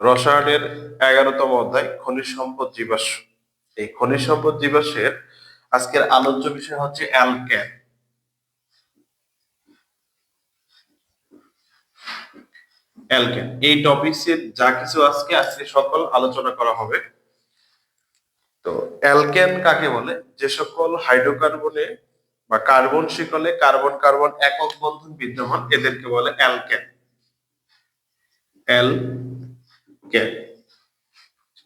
রসায়নের এগারোতম অধ্যায়, খনিজ সম্পদ জীবাশ্ম। এই খনিজ সম্পদ জীবাশ্মের আজকের আলোচ্য বিষয় হচ্ছে অ্যালকেন। অ্যালকেন। এই টপিকসের যা কিছু আজকে আজকে সকল আলোচনা করা হবে। তো অ্যালকেন কাকে বলে? যে সকল হাইড্রোকার্বনে বা কার্বন শিকলে কার্বন কার্বন একক বন্ধন বিদ্যমান, এদেরকে বলে অ্যালকেন। অ্যালকেন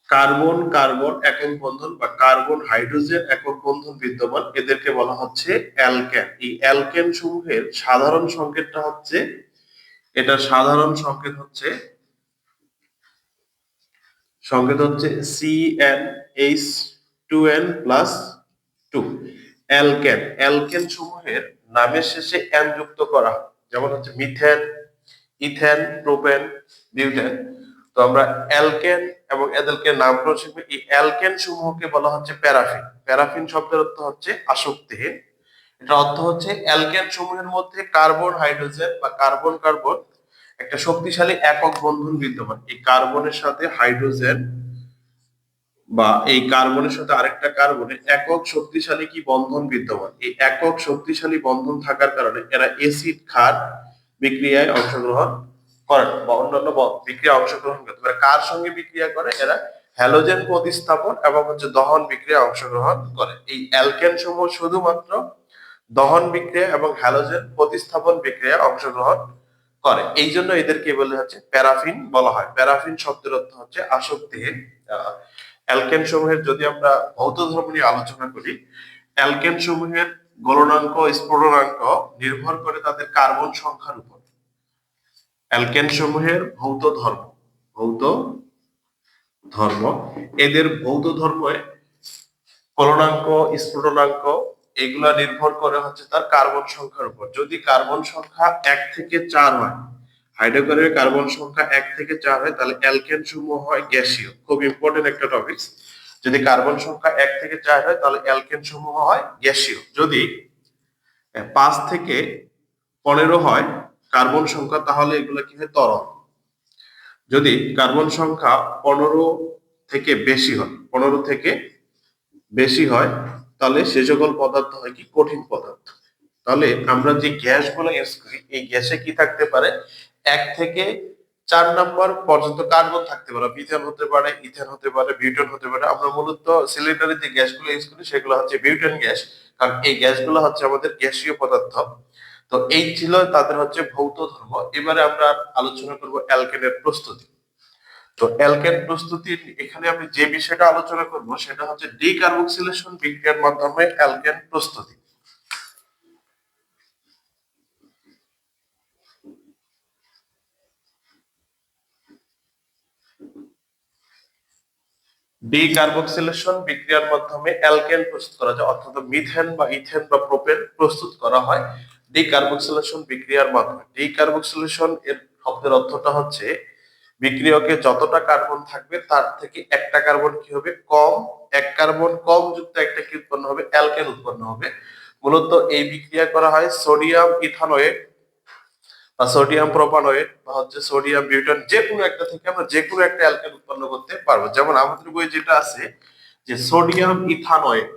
কার্বন কার্বন একক বন্ধন বা কার্বন হাইড্রোজেন একক বন্ধন বিদ্যমান। এদেরকে বলা হচ্ছে অ্যালকেন এই অ্যালকেন সমূহের সাধারণ সংকেতটা হচ্ছে এটা সাধারণ সংকেত হচ্ছে সংকেত হচ্ছে N H two N plus two alkane alkane সমূহের নামের শেষে এন যুক্ত করা। যেমন হচ্ছে মিথেন ইথেন প্রোপেন বিউটেন তো আমরা অ্যালকেন এবং এদেরকে নামকরণ শিখব। এই অ্যালকেন সমূহকে বলা হচ্ছে প্যারাফিন। প্যারাফিন শব্দের অর্থ হচ্ছে আসক্তিহীন এটা অর্থ হচ্ছে অ্যালকেন সমূহের মধ্যে কার্বন, হাইড্রোজেন বা কার্বন কার্বন একটা শক্তিশালী একক বন্ধন বিদ্যমান। এই কার্বনের সাথে হাইড্রোজেন বা এই কার্বনের সাথে আরেকটা কার্বনের একক শক্তিশালী কি বন্ধন বিদ্যমান। এই একক শক্তিশালী বন্ধন থাকার কারণে এরা এসিড ক্ষার বিক্রিয়ায় অংশগ্রহণ করে বা অন্যান্য ব- বিক্রিয়ায় অংশগ্রহণ করে। এরা কার সঙ্গে বিক্রিয়া করে? এরা হ্যালোজেন প্রতিস্থাপন এবং হচ্ছে দহন বিক্রিয়ায় অংশগ্রহণ করে। এই অ্যালকেন সমূহ শুধুমাত্র দহন বিক্রিয়া এবং হ্যালোজেন প্রতিস্থাপন বিক্রিয়া অংশগ্রহণ করে। এই জন্য এদেরকে বলে হচ্ছে প্যারাফিন বলা হয়। প্যারাফিন শব্দের অর্থ হচ্ছে আসক্তিহীন অ্যালকেন সমূহের যদি আমরা ভৌত ধর্ম নিয়ে আলোচনা করি, অ্যালকেন সমূহের গলনাঙ্ক স্ফুটনাঙ্ক নির্ভর করে তাদের কার্বন সংখ্যার উপর। অ্যালকেন সমূহের ভৌত ধর্ম। ভৌত ধর্ম। এদের ভৌত ধর্মে কলনাঙ্ক, স্ফুটনাঙ্ক, এগুলা নির্ভর করে হচ্ছে তার কার্বন সংখ্যার উপর। যদি কার্বন সংখ্যা এক থেকে চার হয় হাইড্রোকার্বনের কার্বন সংখ্যা এক থেকে চার হয়, তাহলে অ্যালকেন সমূহ হয় গ্যাসীয়। খুব ইম্পর্টেন্ট একটা টপিক যদি কার্বন সংখ্যা এক থেকে চার হয়, তাহলে অ্যালকেন সমূহ হয় গ্যাসীয়। যদি পাঁচ থেকে পনেরো হয় কার্বন সংখ্যা, তাহলে এগুলো কি হয়? তরল যদি কার্বন সংখ্যা পনেরো থেকে বেশি হয়, পনেরো থেকে বেশি হয়, তাহলে সে সকল পদার্থ হয় কি? কঠিন পদার্থ। তাহলে আমরা যে গ্যাসগুলো ইউজ করি, এই গ্যাসে কি থাকতে পারে? এক থেকে চার নাম্বার পর্যন্ত কার্বন থাকতে পারে। মিথেন হতে পারে, ইথেন হতে পারে, বিউটেন হতে পারে। আমরা মূলত সিলিন্ডারে যে গ্যাসগুলো ইউজ করি, সেগুলো হচ্ছে বিউটেন গ্যাস। কারণ এই গ্যাসগুলো হচ্ছে আমাদের গ্যাসীয় পদার্থ। তো এই ছিল তাদের হচ্ছে ভৌত ধর্ম। এবারে আমরা আলোচনা করব অ্যালকেনের প্রস্তুতি। তো অ্যালকেন প্রস্তুতির এখানে আমি যে বিষয়টা আলোচনা করব সেটা হচ্ছে ডিকার্বক্সিলেশন বিক্রিয়ার মাধ্যমে অ্যালকেন প্রস্তুতি। ডিকার্বক্সিলেশন বিক্রিয়ার মাধ্যমে অ্যালকেন প্রস্তুত করা যায়, অর্থাৎ মিথেন বা ইথেন বা প্রোপেন প্রস্তুত করা হয়। ডিকার্বক্সিলেশন বিক্রিয়ার মাধ্যমে। ডিকার্বক্সিলেশন এর শব্দের অর্থটা হচ্ছে, বিক্রিয়কে যতটা কার্বন থাকবে তার থেকে একটা কার্বন কি হবে কম, এক কার্বন কম যুক্ত একটা কি উৎপন্ন হবে? অ্যালকেন উৎপন্ন হবে। মূলত এই বিক্রিয়া করা হয় সোডিয়াম ইথানয়েড বা সোডিয়াম প্রোপানয়েড বা হচ্ছে সোডিয়াম বিউটান যে কোনো একটা থেকে আমরা যে কোনো একটা অ্যালকেন উৎপন্ন করতে পারব। যেমন আমাদের বই যেটা আছে যে সোডিয়াম ইথানয়েড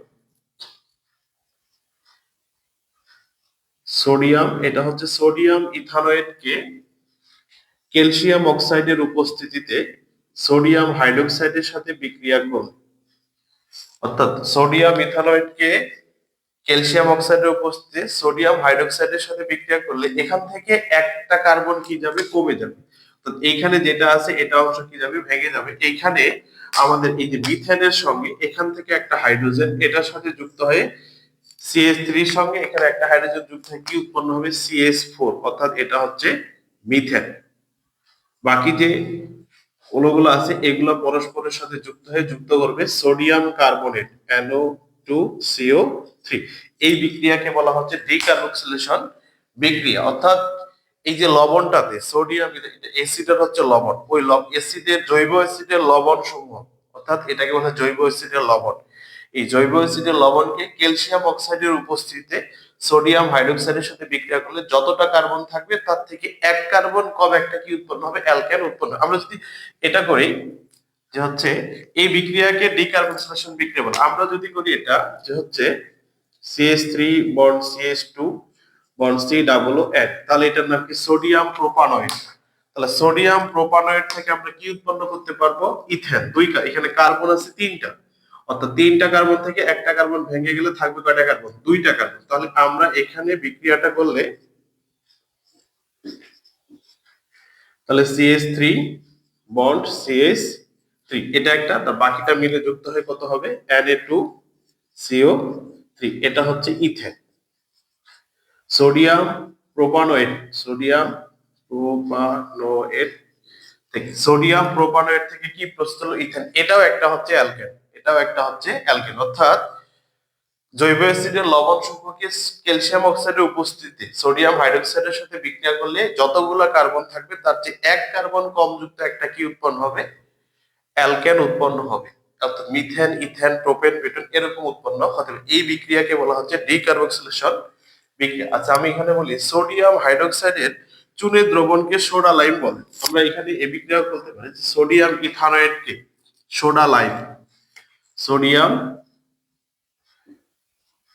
সোডিয়াম, এটা হচ্ছে সোডিয়াম ইথানয়েডকে ক্যালসিয়াম অক্সাইডের উপস্থিতিতে সোডিয়াম হাইড্রোক্সাইডের সাথে বিক্রিয়া করুন। অর্থাৎ সোডিয়াম ইথানয়েডকে ক্যালসিয়াম অক্সাইডের উপস্থিতিতে সোডিয়াম হাইড্রোক্সাইডের সাথে বিক্রিয়া করলে এখান থেকে একটা কার্বন কি যাবে? কমে যাবে। তো এইখানে যেটা আছে, এটা অংশ কি যাবে? ভেঙে যাবে। এইখানে আমাদের এই যে মিথেনের সঙ্গে এখান থেকে একটা হাইড্রোজেন, এটার সাথে যুক্ত হয়ে সিএস থ্রির সঙ্গে এখানে একটা হাইড্রোজেন যুক্ত কি উৎপন্ন হবে? সিএস ফোর অর্থাৎ এটা হচ্ছে মিথেন বাকি যে অণুগুলো আছে, এগুলো পরস্পরের সাথে যুক্ত হয়ে যুক্ত করবে sodium carbonate NO two CO three এই বিক্রিয়াকে বলা হচ্ছে ডিকার্বক্সিলেশন বিক্রিয়া। অর্থাৎ এই যে লবণটাতে সোডিয়াম অ্যাসিডের হচ্ছে লবণ। ওই অ্যাসিডের জৈব অ্যাসিডের লবণ সমূহ অর্থাৎ এটাকে বলা হয় জৈব অ্যাসিডের লবণ। এই জৈব অ্যাসিডের লবণকে ক্যালসিয়াম অক্সাইডের উপস্থিতিতে সোডিয়াম হাইড্রোক্সাইডের সাথে বিক্রিয়া করলে যতটা কার্বন থাকবে, তার থেকে এক কার্বন কম একটা কি উৎপন্ন হবে? অ্যালকেন উৎপন্ন। আমরা যদি এটা করি যে হচ্ছে এই বিক্রিয়াকে ডিকার্বক্সিলেশন বিক্রিয়া বলে। আমরা যদি করি এটা যে হচ্ছে CH three bond CH two bond C double O এক তাহলে এটার নাম কি? Sodium propanoate. তাহলে সোডিয়াম প্রোপানয়েড থেকে আমরা কি উৎপন্ন করতে পারব? ইথেন। দুইটা। এখানে কার্বন আছে তিনটা। অর্থাৎ তিনটা কার্বন থেকে একটা কার্বন ভেঙে গেলে থাকবে কয়টা কার্বন দুইটা কার্বন তাহলে আমরা এখানে বিক্রিয়াটা করলে তাহলে CH three bond CH three এটা একটা তার বাকিটা মিলে যুক্ত হয়ে কত হবে? N A two CO three এটা হচ্ছে ethane. Sodium propanoate sodium propanoate থেকে। সোডিয়াম প্রোপানোয়েট থেকে কি প্রস্তুত ইথেন। এটাও একটা হচ্ছে অ্যালকেন। এটাও একটা হচ্ছে অ্যালকেন। অর্থাৎ জৈব অ্যাসিডের লবণ সম্পর্কে ক্যালসিয়াম অক্সাইডের উপস্থিতি, সোডিয়াম হাইড্রোক্সাইডের সাথে বিক্রিয়া করলে যতগুলো কার্বন থাকবে, তার চেয়ে এক কার্বন কম যুক্ত একটা কি উৎপন্ন হবে? অ্যালকেন উৎপন্ন হবে। অর্থাৎ মিথেন, ইথেন, প্রোপেন বিউটেন এরকম উৎপন্ন হতে পারে। এই বিক্রিয়াকে বলা হচ্ছে ডিকার্বক্সিলেশন বিক্রিয়া। আচ্ছা আমি এখানে বলি, সোডিয়াম হাইড্রোক্সাইডের চুনের দ্রবণকে সোডা লাইম বলে। আমরা এখানে এই বিক্রিয়া বলতে পারি যে সোডিয়াম ইথানয়েডকে সোডা লাইম। সোডিয়াম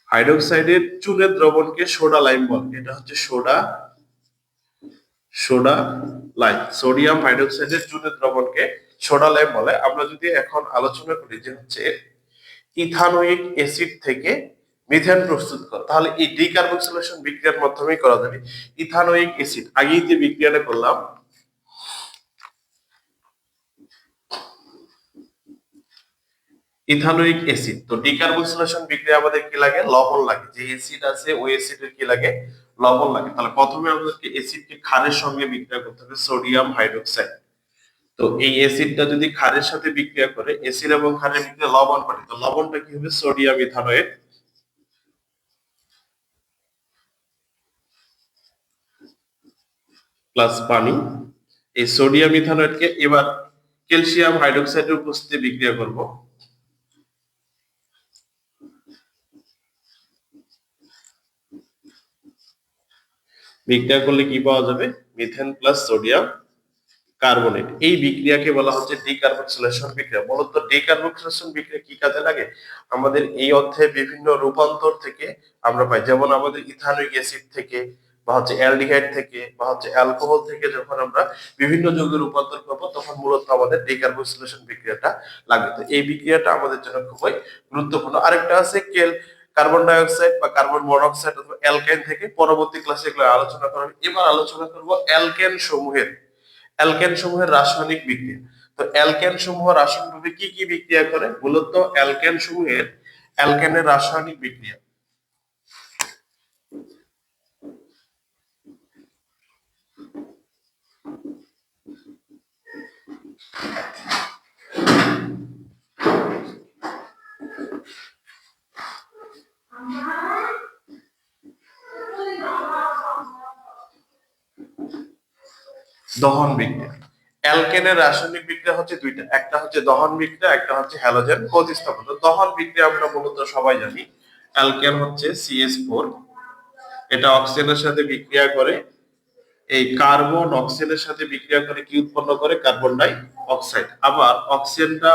হাইড্রোক্সাইডের চুনের দ্রবণকে সোডা লাইম বলে। এটা হচ্ছে সোডা সোডা লাইম। সোডিয়াম হাইড্রোক্সাইডের চুনের দ্রবণকে সোডা লাইম বলে। আমরা যদি এখন আলোচনা করি যে হচ্ছে ইথানোয়িক অ্যাসিড থেকে মিথেন প্রস্তুত করা। তাহলে এই ডিকার্বক্সিলেশন বিক্রিয়ার মাধ্যমেই করা যাবে। ইথানোয়িক অ্যাসিড, আগেই যে বিক্রিয়াটা করলাম ইথানোয়িক অ্যাসিড। তো ডিকার্বক্সিলেশন বিক্রিয়া আমাদের কি লাগে? লবণ লাগে। যে অ্যাসিড আছে, ওই অ্যাসিডের কি লাগে? লবণ লাগে। তাহলে প্রথমে আমাদেরকে অ্যাসিডকে ক্ষারের সঙ্গে বিক্রিয়া করতে হবে সোডিয়াম হাইড্রোক্সাইড। তো এই অ্যাসিডটা যদি ক্ষারের সাথে বিক্রিয়া করে, অ্যাসিড এবং ক্ষারের বিক্রিয়া লবণ করে তো লবণটা কি হবে? সোডিয়াম ইথানয়েড। প্লাস পানি। এই সোডিয়াম ইথানয়েডকে এবার ক্যালসিয়াম হাইড্রোক্সাইডের উপস্থিতি বিক্রিয়া করব। বিক্রিয়া করলে কি পাওয়া যাবে? মিথেন প্লাস সোডিয়াম কার্বনেট এই বিক্রিয়াকে বলা হচ্ছে ডিকার্বক্সিলেশন বিক্রিয়া। মূলত ডিকার্বক্সিলেশন বিক্রিয়া কি কাজে লাগে? আমাদের এই অধ্যায়ে বিভিন্ন রূপান্তর থেকে আমরা পাই। যেমন আমাদের ইথানোইক অ্যাসিড থেকে বা হচ্ছে অ্যালডিহাইড থেকে বা হচ্ছে অ্যালকোহল থেকে যখন আমরা বিভিন্ন যৌগের রূপান্তর করব, তখন মূলত আমাদের ডিকার্বক্সিলেশন বিক্রিয়াটা লাগবে। তো এই বিক্রিয়াটা আমাদের জন্য খুবই গুরুত্বপূর্ণ। আরেকটা আছে কেল কার্বন ডাইঅক্সাইড বা কার্বন মনোক্সাইড অথবা অ্যালকেন থেকে পরবর্তী ক্লাসে এগুলো আলোচনা করা এবার আলোচনা করব অ্যালকেন সমূহের অ্যালকেন সমূহের রাসায়নিক বিক্রিয়া। তো অ্যালকেন সমূহ রাসায়নিকভাবে কি কি বিক্রিয়া করে? মূলত অ্যালকেন সমূহের অ্যালকেনের রাসায়নিক বিক্রিয়া। দহন বিক্রিয়া। অ্যালকেনের রাসায়নিক বিক্রিয়া হচ্ছে দুইটা। একটা হচ্ছে দহন বিক্রিয়া, একটা হচ্ছে হ্যালোজেন প্রতিস্থাপন। দহন বিক্রিয়া আমরা মূলত সবাই জানি। অ্যালকেন হচ্ছে সিএস ফোর। এটা অক্সিজেনের সাথে বিক্রিয়া করে। এই কার্বন অক্সিজেনের সাথে বিক্রিয়া করে কি উৎপন্ন করে? Carbon dioxide. আবার অক্সিজেনটা,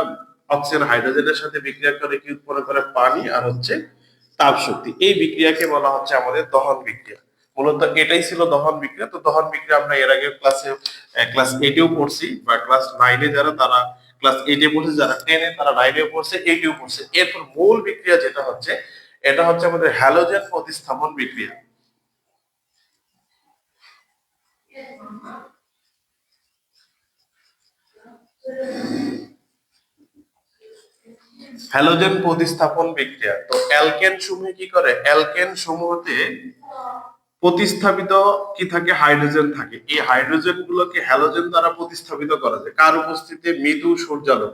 অক্সিজেন হাইড্রোজেনের সাথে বিক্রিয়া করে কি উৎপন্ন করে? পানি আর হচ্ছে তাপ শক্তি এই বিক্রিয়াকে বলা হচ্ছে আমাদের দহন বিক্রিয়া। মূলত এটাই ছিল দহন বিক্রিয়া। তো দহন বিক্রিয়া আমরা এর আগে ক্লাসে ক্লাস এইটেও পড়ছি বা ক্লাস নাইনে যারা, তারা ক্লাস এইটে পড়ছে, যারা টেনে তারা নাইনেও পড়ছে এইটেও পড়ছে। এরপর মূল বিক্রিয়া যেটা হচ্ছে, এটা হচ্ছে আমাদের হ্যালোজেন প্রতিস্থাপন বিক্রিয়া। হ্যালোজেন প্রতিস্থাপন বিক্রিয়া। তো অ্যালকেন সমূহে কি করে? অ্যালকেন সমূহতে প্রতিস্থাপিত কি থাকে? হাইড্রোজেন থাকে। এই হাইড্রোজেন গুলোকে হ্যালোজেন দ্বারা প্রতিস্থাপিত করা যায়। কার উপস্থিতিতে? মৃদু সূর্যালোক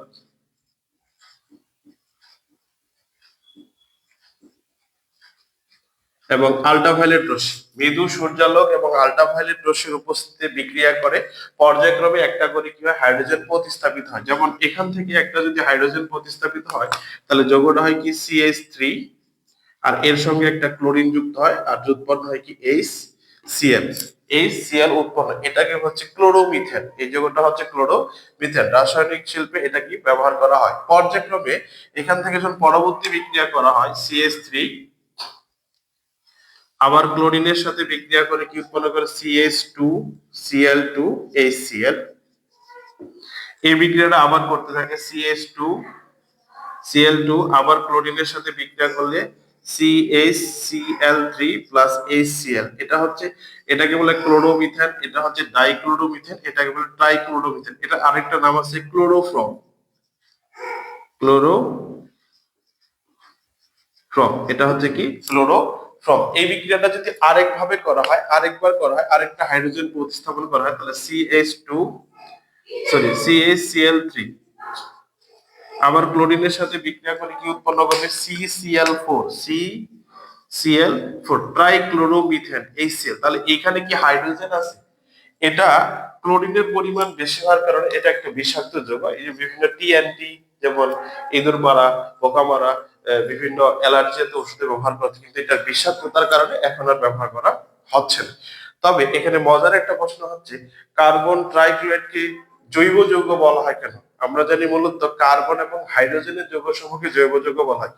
এবং আল্ট্রাভায়োলেট রশ্মি। মৃদু সূর্যালোক এবং আল্ট্রাভায়োলেট রশ্মির উপস্থিতিতে বিক্রিয়া করে। পর্যায়ক্রমে একটা করে কি হয়? হাইড্রোজেন প্রতিস্থাপিত হয়। যেমন এখান থেকে একটা যদি হাইড্রোজেন প্রতিস্থাপিত হয়, তাহলে যৌগটা হয় কি? সিএইচ থ্রি আর এর সঙ্গে একটা ক্লোরিন যুক্ত হয়, আর উৎপন্ন হয় কি? এইচ সিএল এইচ সিএল উৎপন্ন এটাকে হচ্ছে ক্লোরোমিথেন। এই যৌগটা হচ্ছে ক্লোরোমিথেন। রাসায়নিক শিল্পে এটা কি ব্যবহার করা হয়? পর্যায়ক্রমে এখান থেকে যখন পরবর্তী বিক্রিয়া করা হয় সিএস থ্রি আবার ক্লোরিনের সাথে বিক্রিয়া করে কি উৎপন্ন করে? CS two CL two HCL এই বিক্রিয়াটা আবার করতে থাকে সিএস টু সিএল টু আবার ক্লোরিনের সাথে বিক্রিয়া করলে সিএইচসিএল থ্রি প্লাস এইচসিএল এটা হচ্ছে, এটাকে বলে ক্লোরোমিথেন এটা হচ্ছে ডাইক্লোরোমিথেন এটাকে বলে ট্রাইক্লোরোমিথেন এটা আরেকটা নাম আছে ক্লোরোফ্রম ক্লোরো ফ্রম এটা হচ্ছে কি? ক্লোরো ফ্রম এই বিক্রিয়াটা যদি আরেক ভাবে করা হয়, আরেকবার করা হয়, আরেকটা হাইড্রোজেন প্রতিস্থাপন করা হয়, তাহলে CH two sorry CHCL three আবার ক্লোরিনের সাথে বিক্রিয়া করে কি উৎপন্ন করবে? CCL four C CL four trichloromethane HCL তাহলে এখানে কি হাইড্রোজেন আছে? এটা ক্লোরিনের পরিমাণ বেশি হওয়ার কারণে এটা একটা বিষাক্ত যৌগ এই যে বিভিন্ন টিএনটি যেমন ইঁদুর মারা পোকা মারা বিভিন্ন অ্যালার্জি জাতীয় ওষুধে ব্যবহার করা কিন্তু এটা বিষাক্ততার কারণে এখন আর ব্যবহার করা হচ্ছে না। তবে এখানে মজার একটা প্রশ্ন হচ্ছে, কার্বন ট্রাইক্লোরাইডকে জৈব যৌগ বলা হয় কেন? আমরা জানি মূলত কার্বন এবং হাইড্রোজেনের যৌগ সমূহকে জৈব যৌগ বলা হয়।